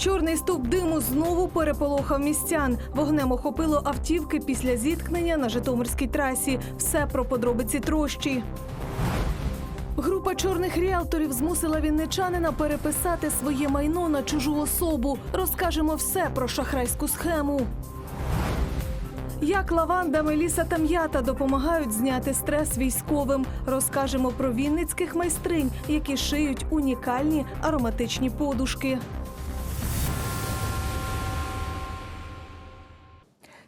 Чорний стовп диму знову переполохав містян. Вогнем охопило автівки після зіткнення на Житомирській трасі. Все про подробиці трощі. Група чорних ріелторів змусила вінничанина переписати своє майно на чужу особу. Розкажемо все про шахрайську схему. Як лаванда, меліса та м'ята допомагають зняти стрес військовим. Розкажемо про вінницьких майстринь, які шиють унікальні ароматичні подушки.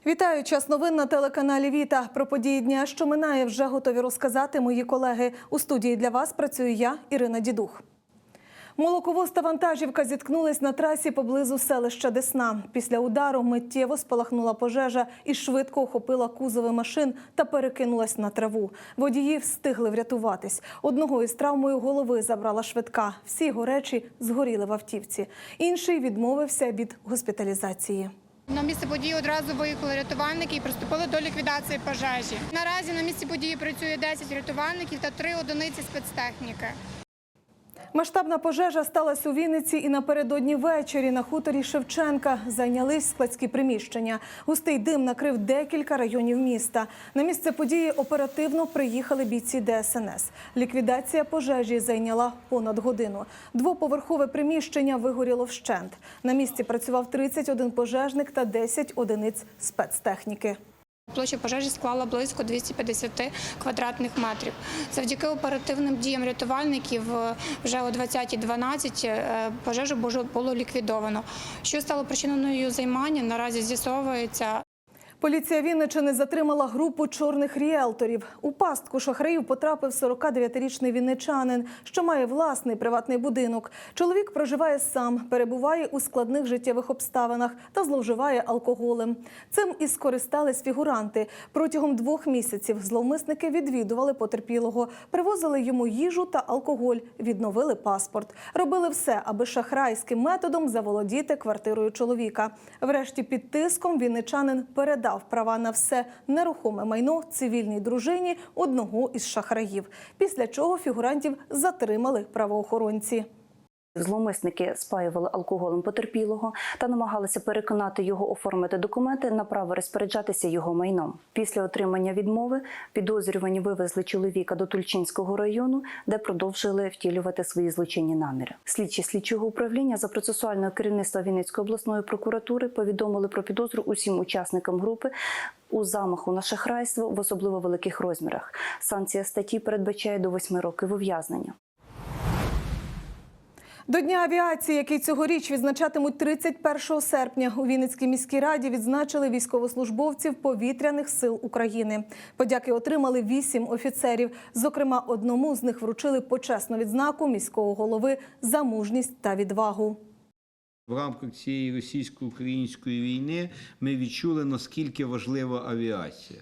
Вітаю час новин на телеканалі Віта. Про події дня, що минає, вже готові розказати мої колеги. У студії для вас працюю я, Ірина Дідух. Молоковоз та вантажівка зіткнулись на трасі поблизу селища Десна. Після удару миттєво спалахнула пожежа і швидко охопила кузови машин та перекинулась на траву. Водії встигли врятуватись. Одного із травмою голови забрала швидка. Всі його речі згоріли в автівці. Інший відмовився від госпіталізації. На місце події одразу виїхали рятувальники і приступили до ліквідації пожежі. Наразі на місці події працює 10 рятувальників та 3 одиниці спецтехніки. Масштабна пожежа сталася у Вінниці і напередодні ввечері на хуторі Шевченка зайнялись складські приміщення. Густий дим накрив декілька районів міста. На місце події оперативно приїхали бійці ДСНС. Ліквідація пожежі зайняла понад годину. Двоповерхове приміщення вигоріло вщент. На місці працював 31 пожежник та 10 одиниць спецтехніки. Площа пожежі склала близько 250 квадратних метрів. Завдяки оперативним діям рятувальників е, вже о 20.12 е, пожежу було ліквідовано. Що стало причиною займання, наразі з'ясовується. Поліція Вінничини затримала групу чорних ріелторів. У пастку шахраїв потрапив 49-річний вінничанин, що має власний приватний будинок. Чоловік проживає сам, перебуває у складних життєвих обставинах та зловживає алкоголем. Цим і скористались фігуранти. Протягом двох місяців зловмисники відвідували потерпілого, привозили йому їжу та алкоголь, відновили паспорт. Робили все, аби шахрайським методом заволодіти квартирою чоловіка. Врешті під тиском вінничанин передав права на все нерухоме майно цивільній дружині одного із шахраїв. Після чого фігурантів затримали правоохоронці. Зловмисники спаювали алкоголем потерпілого та намагалися переконати його оформити документи на право розпоряджатися його майном. Після отримання відмови підозрювані вивезли чоловіка до Тульчинського району, де продовжили втілювати свої злочинні наміри. Слідчі слідчого управління за процесуального керівництва Вінницької обласної прокуратури повідомили про підозру усім учасникам групи. У замаху на шахрайство в особливо великих розмірах. Санкція статті передбачає до 8 років ув'язнення. До Дня авіації, який цьогоріч відзначатимуть 31 серпня, у Вінницькій міській раді відзначили військовослужбовців повітряних сил України. Подяки отримали вісім офіцерів. Зокрема, одному з них вручили почесну відзнаку міського голови за мужність та відвагу. В рамках цієї російсько-української війни ми відчули, наскільки важлива авіація.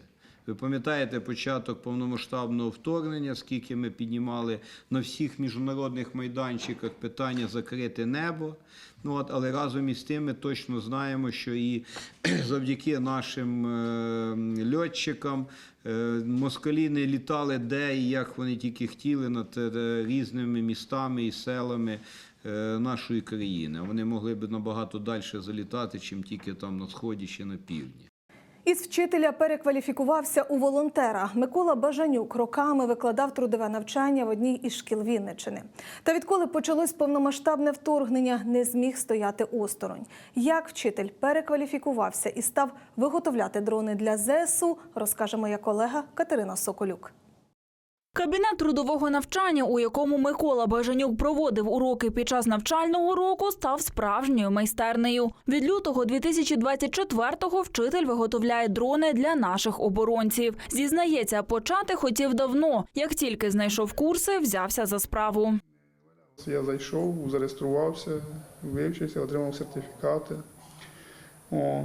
Ви пам'ятаєте початок повномасштабного вторгнення, скільки ми піднімали на всіх міжнародних майданчиках питання закрити небо. Ну, от, але разом із тим ми точно знаємо, що і завдяки нашим е, льотчикам е, москалі не літали де і як вони тільки хотіли над е, різними містами і селами е, нашої країни. Вони могли б набагато далі залітати, чим тільки там на сході чи на півдні. Із вчителя перекваліфікувався у волонтера. Микола Бажанюк роками викладав трудове навчання в одній із шкіл Вінничини. Та відколи почалось повномасштабне вторгнення, не зміг стояти осторонь. Як вчитель перекваліфікувався і став виготовляти дрони для ЗСУ, розкаже моя колега Катерина Соколюк. Кабінет трудового навчання, у якому Микола Бажанюк проводив уроки під час навчального року, став справжньою майстернею. Від лютого 2024-го вчитель виготовляє дрони для наших оборонців. Зізнається, почати хотів давно. Як тільки знайшов курси, взявся за справу. Я зайшов, зареєструвався, вивчився, отримав сертифікати. Е,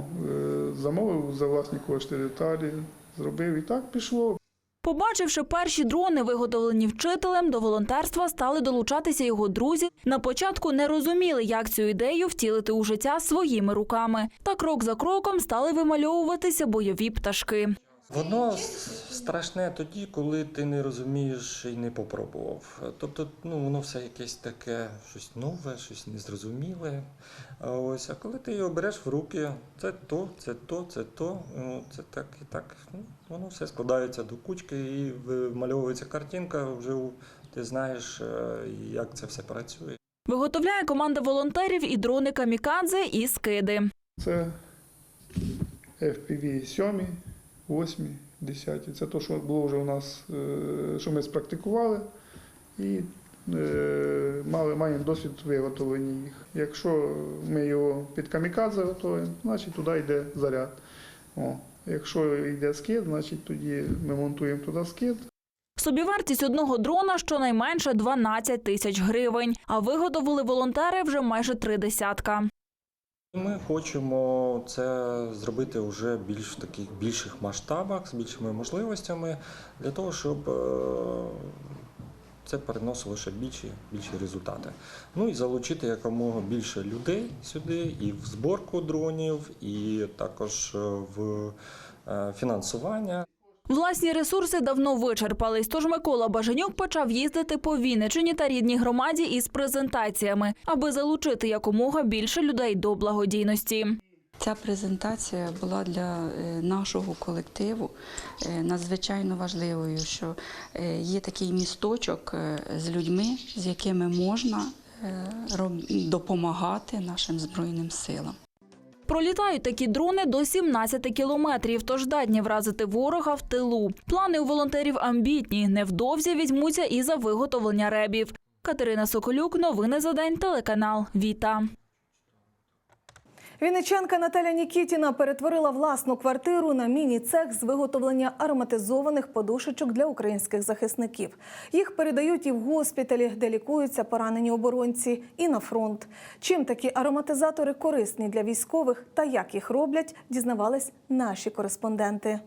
замовив за власні кошти деталі, зробив і так пішло. Побачивши перші дрони, виготовлені вчителем, до волонтерства стали долучатися його друзі. На початку не розуміли, як цю ідею втілити у життя своїми руками. Та крок за кроком стали вимальовуватися бойові пташки. Воно страшне тоді, коли ти не розумієш і не попробував. Тобто, ну воно все якесь таке, щось нове, щось незрозуміле. А ось, а коли ти його береш в руки, це то, це то, це то, ну, це так і так. Ну, воно все складається до кучки і вимальовується картинка. Вже ти знаєш, е, як це все працює. Виготовляє команда волонтерів і дрони камікадзе і скиди. Це FPV 7, 8, 10. Це те, що було вже у нас, е, що ми спрактикували і е, мали, маємо досвід виготовлення їх. Якщо ми його під камікадзе готуємо, значить туди йде заряд. О, якщо йде скид, значить тоді ми монтуємо туди скид. Собівартість одного дрона щонайменше 12 тисяч гривень, а виготовили волонтери вже майже три десятка. Ми хочемо це зробити вже більш в таких більших масштабах, з більшими можливостями, для того, щоб е, це переносило ще більші, більші результати. Ну і залучити якомога більше людей сюди, і в зборку дронів, і також е, в е, фінансування. Власні ресурси давно вичерпались, тож Микола Бажанюк почав їздити по Вінничині та рідній громаді із презентаціями, аби залучити якомога більше людей до благодійності. Ця презентація була для е, нашого колективу е, надзвичайно важливою, що е, є такий місточок з людьми, з якими можна допомагати нашим збройним силам. Пролітають такі дрони до 17 кілометрів, тож здатні вразити ворога в тилу. Плани у волонтерів амбітні. Невдовзі візьмуться і за виготовлення ребів. Катерина Соколюк, новини за день, телеканал Віта. Вінничанка Наталя Нікітіна перетворила власну квартиру на міні-цех з виготовлення ароматизованих подушечок для українських захисників. Їх передають і в госпіталі, де лікуються поранені оборонці, і на фронт. Чим такі ароматизатори корисні для військових та як їх роблять, дізнавались наші кореспонденти.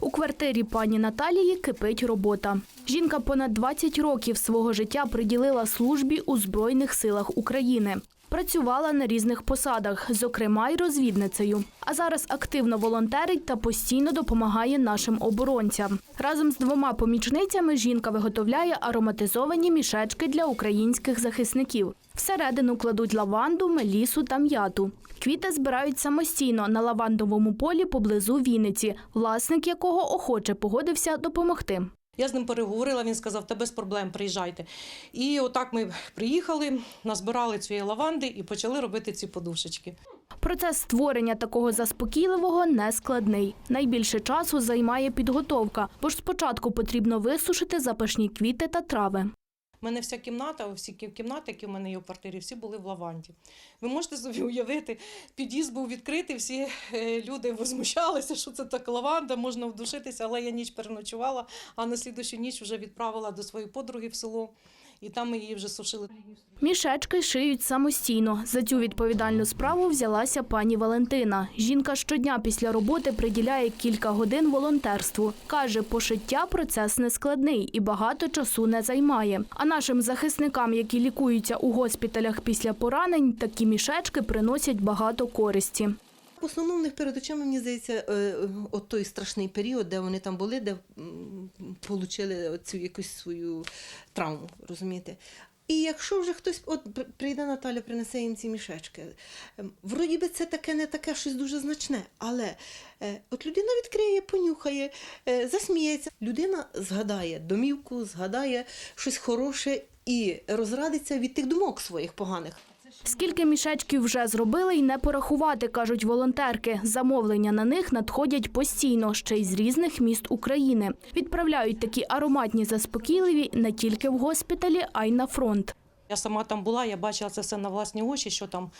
У квартирі пані Наталії кипить робота. Жінка понад 20 років свого життя приділила службі у Збройних силах України. Працювала на різних посадах, зокрема й розвідницею. А зараз активно волонтерить та постійно допомагає нашим оборонцям. Разом з двома помічницями жінка виготовляє ароматизовані мішечки для українських захисників. Всередину кладуть лаванду, мелісу та м'яту. Квіти збирають самостійно на лавандовому полі поблизу Вінниці, власник якого охоче погодився допомогти. Я з ним переговорила, він сказав, та без проблем, приїжджайте. І отак ми приїхали, назбирали цієї лаванди і почали робити ці подушечки. Процес створення такого заспокійливого нескладний. Найбільше часу займає підготовка, бо ж спочатку потрібно висушити запашні квіти та трави. У мене вся кімната, всі кі- кімнати, які в мене є в квартирі, всі були в лаванді. Ви можете собі уявити, під'їзд був відкритий, всі е, люди возмущалися, що це так лаванда, можна вдушитися, але я ніч переночувала, а на слідущу ніч вже відправила до своєї подруги в село, і там ми її вже сушили. Мішечки шиють самостійно. За цю відповідальну справу взялася пані Валентина. Жінка щодня після роботи приділяє кілька годин волонтерству. Каже, пошиття процес нескладний і багато часу не займає. А нашим захисникам, які лікуються у госпіталях після поранень, такі мішечки приносять багато користі. В основному перед очима, мені здається, е, е, от той страшний період, де вони там були, де отримали цю якусь свою травму, розумієте? І якщо вже хтось от прийде Наталя, принесе їм ці мішечки, ем, вроді би це таке не таке щось дуже значне, але е, от людина відкриє, понюхає, засміється. Людина згадає домівку, згадає щось хороше і розрадиться від тих думок своїх поганих. Скільки мішечків вже зробили і не порахувати, кажуть волонтерки. Замовлення на них надходять постійно, ще й з різних міст України. Відправляють такі ароматні заспокійливі не тільки в госпіталі, а й на фронт. Я сама там була, я бачила це все на власні очі, що там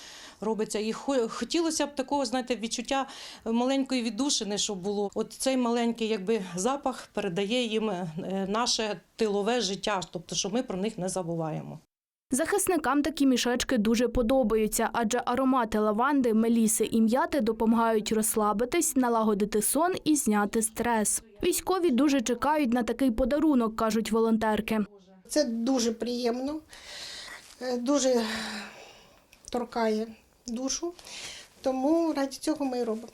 робиться. І хо- хотілося б такого, знаєте, відчуття маленької віддушини, щоб було. От цей маленький якби, запах передає їм е, наше тилове життя, тобто, що ми про них не забуваємо. Захисникам такі мішечки дуже подобаються, адже аромати лаванди, меліси і м'яти допомагають розслабитись, налагодити сон і зняти стрес. Військові дуже чекають на такий подарунок, кажуть волонтерки. Це дуже приємно, е, дуже торкає душу, тому раді цього ми і робимо.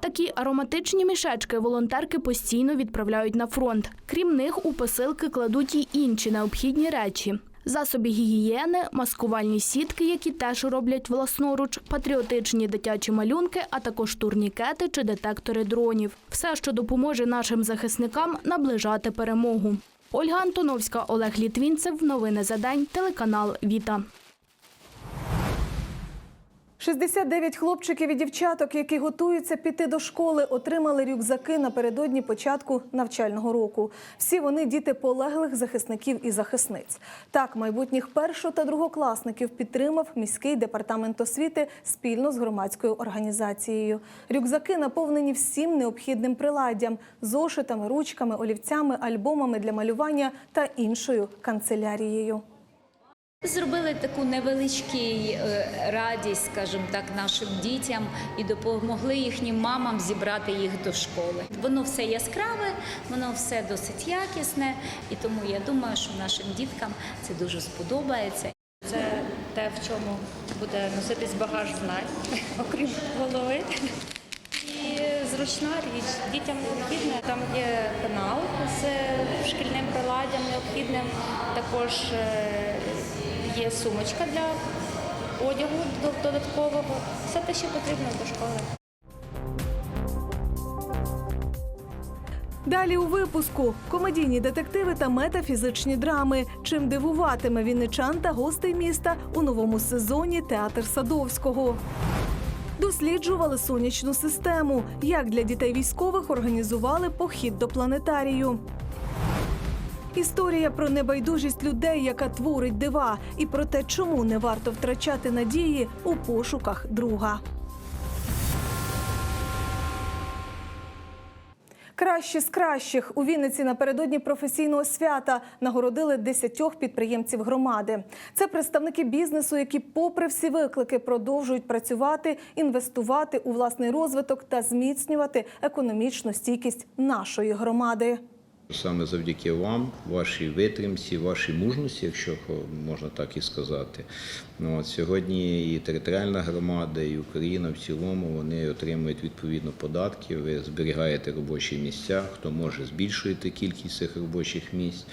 Такі ароматичні мішечки волонтерки постійно відправляють на фронт. Крім них, у посилки кладуть і інші необхідні речі. Засоби гігієни, маскувальні сітки, які теж роблять власноруч, патріотичні дитячі малюнки, а також турнікети чи детектори дронів. Все, що допоможе нашим захисникам наближати перемогу. Ольга Антоновська, Олег Літвінцев. Новини за день. Телеканал Віта. 69 хлопчиків і дівчаток, які готуються піти до школи, отримали рюкзаки напередодні початку навчального року. Всі вони діти полеглих захисників і захисниць. Так, майбутніх першо- та другокласників підтримав міський департамент освіти спільно з громадською організацією. Рюкзаки наповнені всім необхідним приладдям: зошитами, ручками, олівцями, альбомами для малювання та іншою канцелярією. Зробили таку невеличку радість, скажімо так, нашим дітям і допомогли їхнім мамам зібрати їх до школи. Воно все яскраве, воно все досить якісне, і тому я думаю, що нашим діткам це дуже сподобається. Це те, в чому буде носитись багаж знань, окрім голови. Зручна річ. Дітям необхідне. Там є пенал з шкільним приладдям необхідним. Також е, є сумочка для одягу додаткового. Все те, що потрібно до школи. Далі у випуску комедійні детективи та метафізичні драми. Чим дивуватиме вінничан та гостей міста у новому сезоні Театр Садовського. Досліджували сонячну систему, як для дітей військових організували похід до планетарію. Історія про небайдужість людей, яка творить дива, і про те, чому не варто втрачати надії у пошуках друга. Кращі з кращих у Вінниці напередодні професійного свята нагородили десятьох підприємців громади. Це представники бізнесу, які, попри всі виклики, продовжують працювати, інвестувати у власний розвиток та зміцнювати економічну стійкість нашої громади. Саме завдяки вам, вашій витримці, вашій мужності, якщо можна так і сказати. Ну, от сьогодні і територіальна громада, і Україна в цілому вони отримують відповідно податки. Ви зберігаєте робочі місця, хто може збільшуєте кількість цих робочих місць.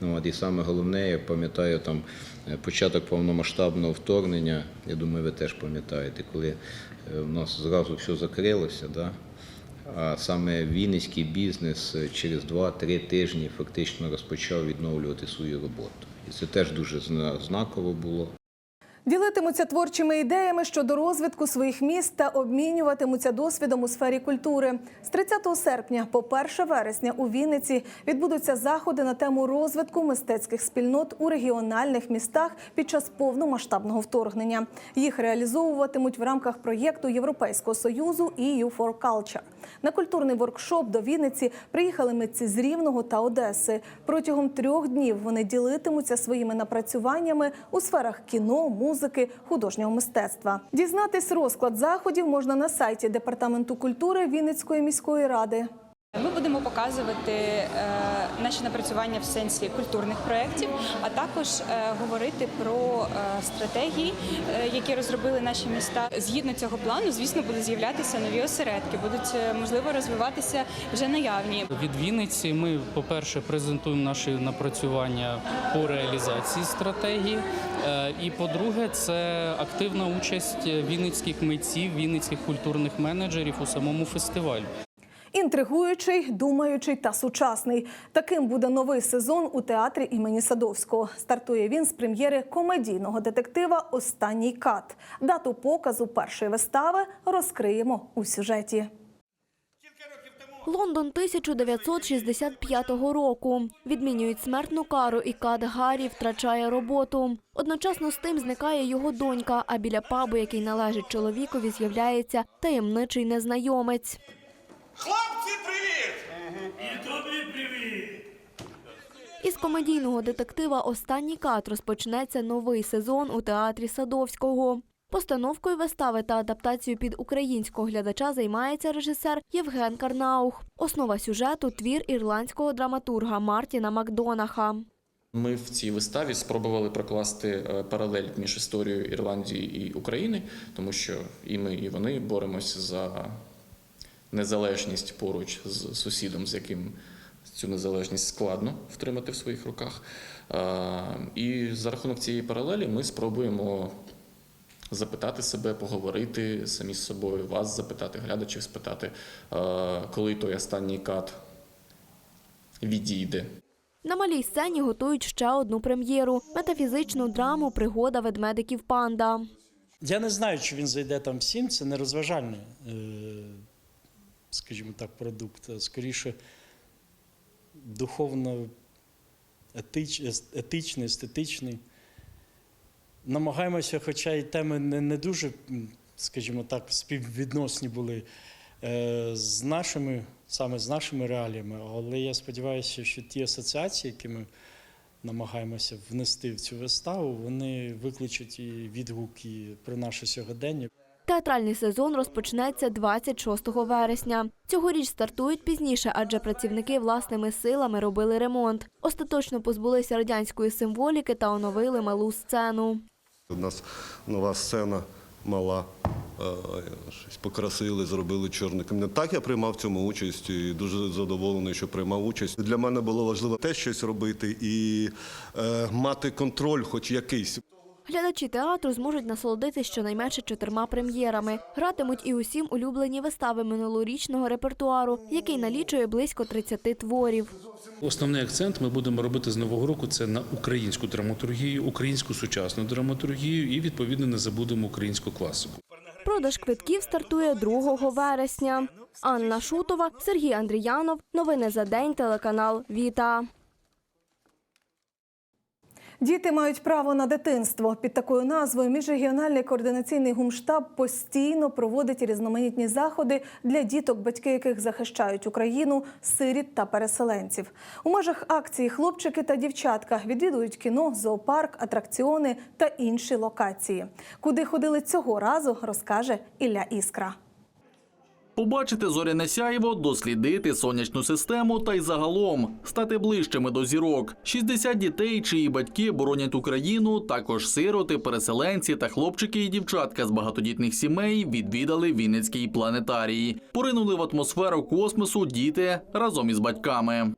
Ну, от, і саме головне, я пам'ятаю там е, початок повномасштабного вторгнення. Я думаю, ви теж пам'ятаєте, коли е, в нас зразу все закрилося. Да? А саме вінницький бізнес через 2-3 тижні фактично розпочав відновлювати свою роботу. І це теж дуже знаково було. Ділитимуться творчими ідеями щодо розвитку своїх міст та обмінюватимуться досвідом у сфері культури. З 30 серпня по 1 вересня у Вінниці відбудуться заходи на тему розвитку мистецьких спільнот у регіональних містах під час повномасштабного вторгнення. Їх реалізовуватимуть в рамках проєкту Європейського союзу EU for Culture. На культурний воркшоп до Вінниці приїхали митці з Рівного та Одеси. Протягом трьох днів вони ділитимуться своїми напрацюваннями у сферах кіно, музики, художнього мистецтва. Дізнатись розклад заходів можна на сайті департаменту культури Вінницької міської ради. Ми будемо показувати е, наші напрацювання в сенсі культурних проєктів, а також е, говорити про е, стратегії, які розробили наші міста. Згідно цього плану, звісно, будуть з'являтися нові осередки, будуть можливо розвиватися вже наявні. Від Вінниці ми, по-перше, презентуємо наші напрацювання по реалізації стратегії. І по-друге, це активна участь вінницьких митців, вінницьких культурних менеджерів у самому фестивалі. Інтригуючий, думаючий та сучасний. Таким буде новий сезон у театрі імені Садовського. Стартує він з прем'єри комедійного детектива Останній кат. Дату показу першої вистави розкриємо у сюжеті. Лондон 1965 року. Відмінюють смертну кару, і Кат Гаррі втрачає роботу. Одночасно з тим зникає його донька, а біля пабу, який належить чоловікові, з'являється таємничий незнайомець. Хлопці, привіт! І тобі привіт! Із комедійного детектива Останній кат розпочнеться новий сезон у театрі Садовського. Постановкою вистави та адаптацією під українського глядача займається режисер Євген Карнаух. Основа сюжету твір ірландського драматурга Мартіна Макдонаха. Ми в цій виставі спробували прокласти е, паралель між історією Ірландії і України, тому що і ми, і вони боремося за незалежність поруч з сусідом, з яким цю незалежність складно втримати в своїх руках. І за рахунок цієї паралелі ми спробуємо запитати себе, поговорити самі з собою, вас запитати, глядачів спитати, коли той останній кат відійде. На малій сцені готують ще одну прем'єру метафізичну драму Пригода ведмедиків панда. Я не знаю, чи він зайде там всім, це не розважальний, е, скажімо так, продукт, а скоріше духовно етич, етичний, естетичний. Намагаємося, хоча й теми не, не дуже, скажімо так, співвідносні були е, з нашими, саме з нашими реаліями, але я сподіваюся, що ті асоціації, які ми намагаємося внести в цю виставу, вони викличуть і відгуки про наше сьогодення. Театральний сезон розпочнеться 26 вересня. Цьогоріч стартують пізніше, адже працівники власними силами робили ремонт. Остаточно позбулися радянської символіки та оновили малу сцену. У нас нова сцена мала. е, Щось покрасили, зробили чорний камінь. Так я приймав цьому участь і дуже задоволений, що приймав участь. Для мене було важливо теж щось робити і е, мати контроль, хоч якийсь. Глядачі театру зможуть насолодитись щонайменше чотирма прем'єрами. Гратимуть і усім улюблені вистави минулорічного репертуару, який налічує близько 30 творів. Основний акцент ми будемо робити з нового року це на українську драматургію, українську сучасну драматургію і відповідно не забудемо українську класику. Продаж квитків стартує 2 вересня. Анна Шутова, Сергій Андріянов. Новини за день. Телеканал Віта. Діти мають право на дитинство. Під такою назвою міжрегіональний координаційний гумштаб постійно проводить різноманітні заходи для діток, батьки яких захищають Україну, сиріт та переселенців. У межах акції хлопчики та дівчатка відвідують кіно, зоопарк, атракціони та інші локації. Куди ходили цього разу, розкаже Ілля Іскра. Побачити зоряне сяйво, дослідити сонячну систему та й загалом стати ближчими до зірок. 60 дітей, чиї батьки боронять Україну, також сироти, переселенці та хлопчики і дівчатка з багатодітних сімей відвідали Вінницький планетарій. Поринули в атмосферу космосу діти разом із батьками.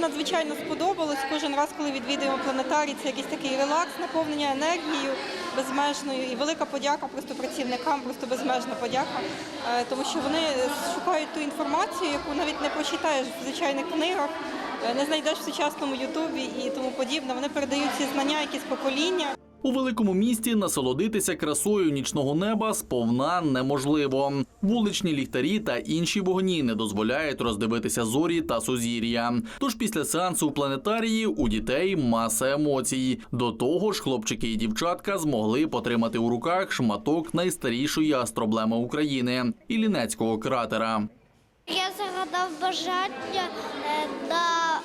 Надзвичайно сподобалось. Кожен раз, коли відвідуємо планетарій, це якийсь такий релакс, наповнення енергією безмежною. І велика подяка просто працівникам, просто безмежна подяка, Е, тому що вони шукають ту інформацію, яку навіть не прочитаєш в звичайних книгах, е, не знайдеш в сучасному Ютубі і тому подібне. Вони передають ці знання, якісь покоління. У великому місті насолодитися красою нічного неба сповна неможливо. Вуличні ліхтарі та інші вогні не дозволяють роздивитися зорі та сузір'я. Тож після сеансу у планетарії у дітей маса емоцій. До того ж, хлопчики і дівчатка змогли потримати у руках шматок найстарішої астроблеми України Іллінецького кратера. Я загадав бажання е, на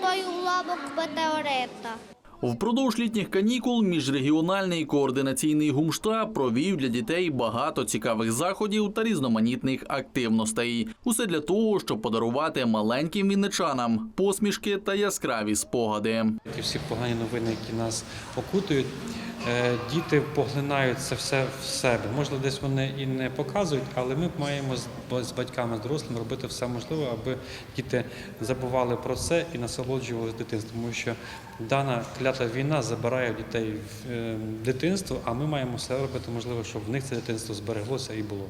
той уламок метеорита. Впродовж літніх канікул міжрегіональний координаційний гумштаб провів для дітей багато цікавих заходів та різноманітних активностей. Усе для того, щоб подарувати маленьким вінничанам посмішки та яскраві спогади. Ті всі погані новини, які нас окутують, діти поглинають це все в себе. Можливо, десь вони і не показують, але ми маємо з ба- з батьками, з дорослими робити все можливе, аби діти забували про це і насолоджувалися дитинством. Тому що дана клята війна забирає дітей в дитинство, а ми маємо все робити можливе, щоб в них це дитинство збереглося і було.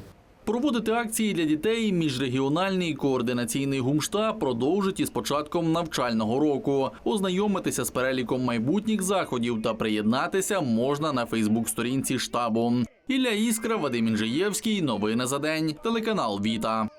Проводити акції для дітей міжрегіональний координаційний гумштаб продовжить із початком навчального року. Ознайомитися з переліком майбутніх заходів та приєднатися можна на Фейсбук-сторінці штабу. Ілля Іскра, Вадим Інжиєвський. Новини за день. Телеканал Віта.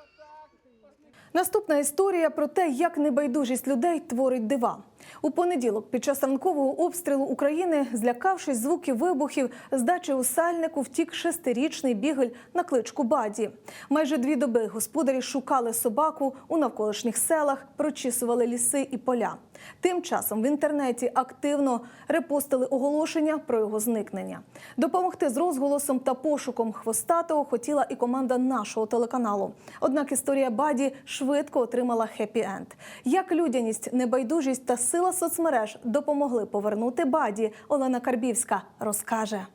Наступна історія про те, як небайдужість людей творить дива. У понеділок, під час ранкового обстрілу України, злякавшись звуків вибухів, з дачі у сальнику втік шестирічний бігель на кличку Баді. Майже дві доби господарі шукали собаку у навколишніх селах, прочісували ліси і поля. Тим часом в інтернеті активно репостили оголошення про його зникнення. Допомогти з розголосом та пошуком хвостатого хотіла і команда нашого телеканалу. Однак історія Баді швидко отримала хеппі-енд. Як людяність, небайдужість та сила соцмереж допомогли повернути Баді, Олена Карбівська розкаже.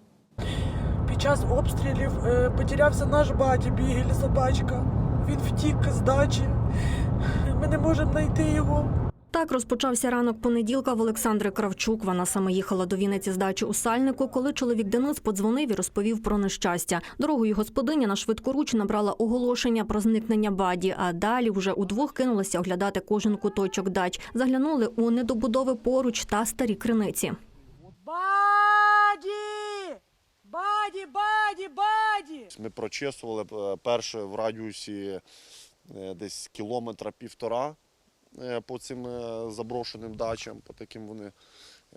Під час обстрілів е, потерявся наш баді, бігель, собачка. Він втік з дачі. Ми не можемо знайти його. Так розпочався ранок понеділка в Олександри Кравчук. Вона саме їхала до Вінниці з дачі у Сальнику, коли чоловік Денис подзвонив і розповів про нещастя. Дорогою господиня на швидкоруч набрала оголошення про зникнення баді, а далі вже удвох кинулися оглядати кожен куточок дач. Заглянули у недобудови поруч та старі криниці. Баді! Баді, баді, баді! Ми прочесували е, перше в радіусі е, десь кілометра півтора по цим е, заброшеним дачам, по таким вони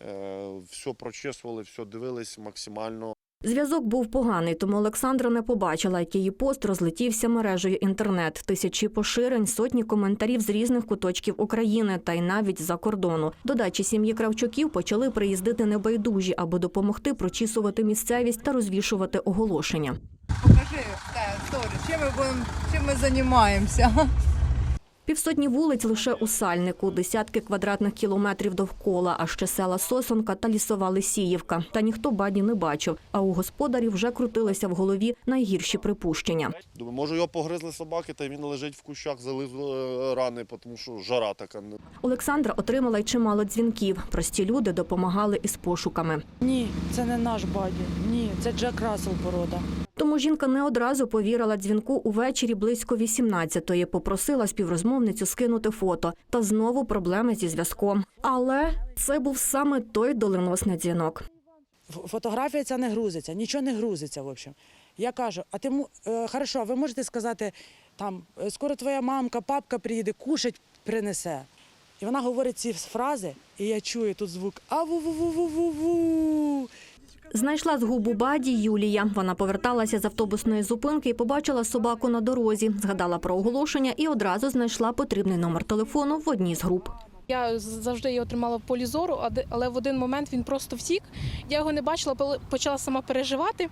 е, все прочесували, все дивились максимально. Зв'язок був поганий, тому Олександра не побачила, як її пост розлетівся мережею інтернет. Тисячі поширень, сотні коментарів з різних куточків України та й навіть за кордону. До дачі сім'ї Кравчуків почали приїздити небайдужі, аби допомогти прочісувати місцевість та розвішувати оголошення. Покажи, сторі, чим ми будемо, чим ми займаємося. Півсотні вулиць лише у Сальнику, десятки квадратних кілометрів довкола, а ще села Сосонка та лісова Лисіївка. Та ніхто баді не бачив. А у господарів вже крутилися в голові найгірші припущення. Думаю, може його погризли собаки, та він лежить в кущах, залив е, рани, тому що жара така. Олександра отримала й чимало дзвінків. Прості люди допомагали із пошуками. Ні, це не наш баді. Ні, це Джек Рассел порода. Тому жінка не одразу повірила дзвінку увечері близько 18-ї. Попросила співрозмовницю скинути фото. Та знову проблеми зі зв'язком. Але це був саме той доленосний дзвінок. Фотографія ця не грузиться, нічого не грузиться, в общем. Я кажу, а ти е, хорошо, ви можете сказати, там, е, скоро твоя мамка, папка приїде, кушать принесе. І вона говорить ці фрази, і я чую тут звук а-ву-ву-ву-ву-ву. Знайшла згубу баді Юлія. Вона поверталася з автобусної зупинки і побачила собаку на дорозі. Згадала про оголошення і одразу знайшла потрібний номер телефону в одній з груп. Я завжди її отримала в полі зору, але в один момент він просто втік. Я його не бачила, почала сама переживати.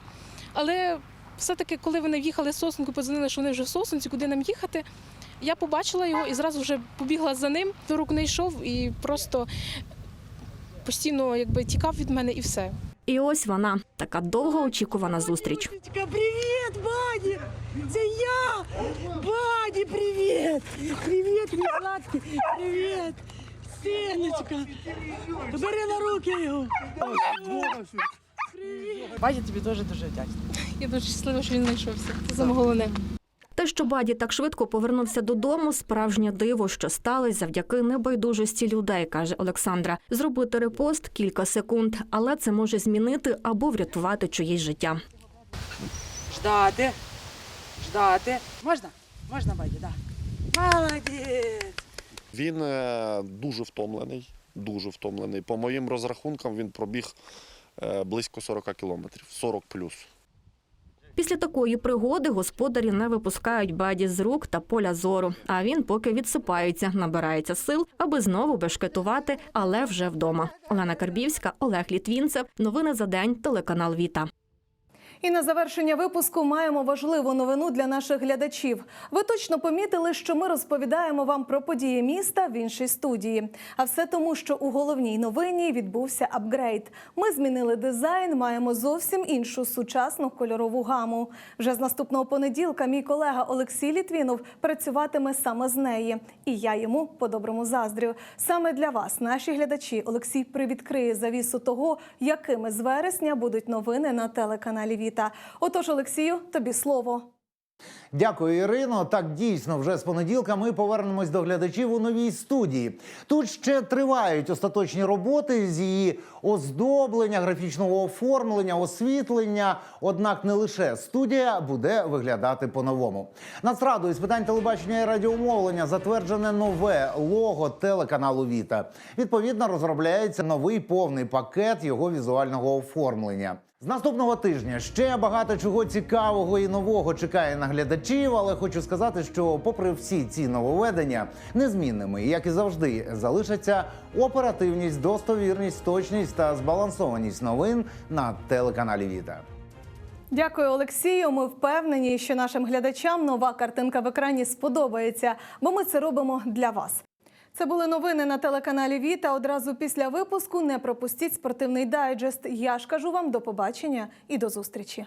Але все-таки, коли вони в'їхали з сосенку, подзвонили, що вони вже в сосенці, куди нам їхати. Я побачила його і зразу вже побігла за ним. До рук не йшов і просто постійно якби тікав від мене і все. І ось вона така довго очікувана зустріч. Привіт, Баді! Це я! Баді, привіт! Привіт, мій сладкий! Привіт! Синочка! Бери на руки його! Баді тобі дуже дуже вдячна. Я дуже щаслива, що він знайшовся. Це саме головне. Те, що Баді так швидко повернувся додому, справжнє диво, що сталося завдяки небайдужості людей, каже Олександра. Зробити репост кілька секунд, але це може змінити або врятувати чиєсь життя. Ждати. Ждати. Можна? Можна, Баді, так. Молодець! Він е, дуже втомлений, дуже втомлений. По моїм розрахункам він пробіг е, близько 40 кілометрів, 40 плюс. Після такої пригоди господарі не випускають баді з рук та поля зору. А він поки відсипається, набирається сил, аби знову бешкетувати, але вже вдома. Олена Карбівська, Олег Літвінцев. Новини за день. Телеканал Віта. І на завершення випуску маємо важливу новину для наших глядачів. Ви точно помітили, що ми розповідаємо вам про події міста в іншій студії. А все тому, що у головній новині відбувся апгрейд. Ми змінили дизайн, маємо зовсім іншу сучасну кольорову гаму. Вже з наступного понеділка мій колега Олексій Літвінов працюватиме саме з неї. І я йому по-доброму заздрю. Саме для вас, наші глядачі, Олексій привідкриє завісу того, якими з вересня будуть новини на телеканалі Віта. Отож, Олексію, тобі слово. Дякую, Ірино. Так дійсно, вже з понеділка ми повернемось до глядачів у новій студії. Тут ще тривають остаточні роботи з її оздоблення, графічного оформлення, освітлення. Однак не лише студія буде виглядати по-новому. Нацрадою з питань телебачення і радіомовлення затверджене нове лого телеканалу Віта. Відповідно, розробляється новий повний пакет його візуального оформлення. З наступного тижня ще багато чого цікавого і нового чекає на глядачів, але хочу сказати, що, попри всі ці нововведення, незмінними, як і завжди, залишаться оперативність, достовірність, точність та збалансованість новин на телеканалі Віта. Дякую, Олексію. Ми впевнені, що нашим глядачам нова картинка в екрані сподобається, бо ми це робимо для вас. Це були новини на телеканалі Віта. Одразу після випуску не пропустіть спортивний дайджест. Я ж кажу вам до побачення і до зустрічі.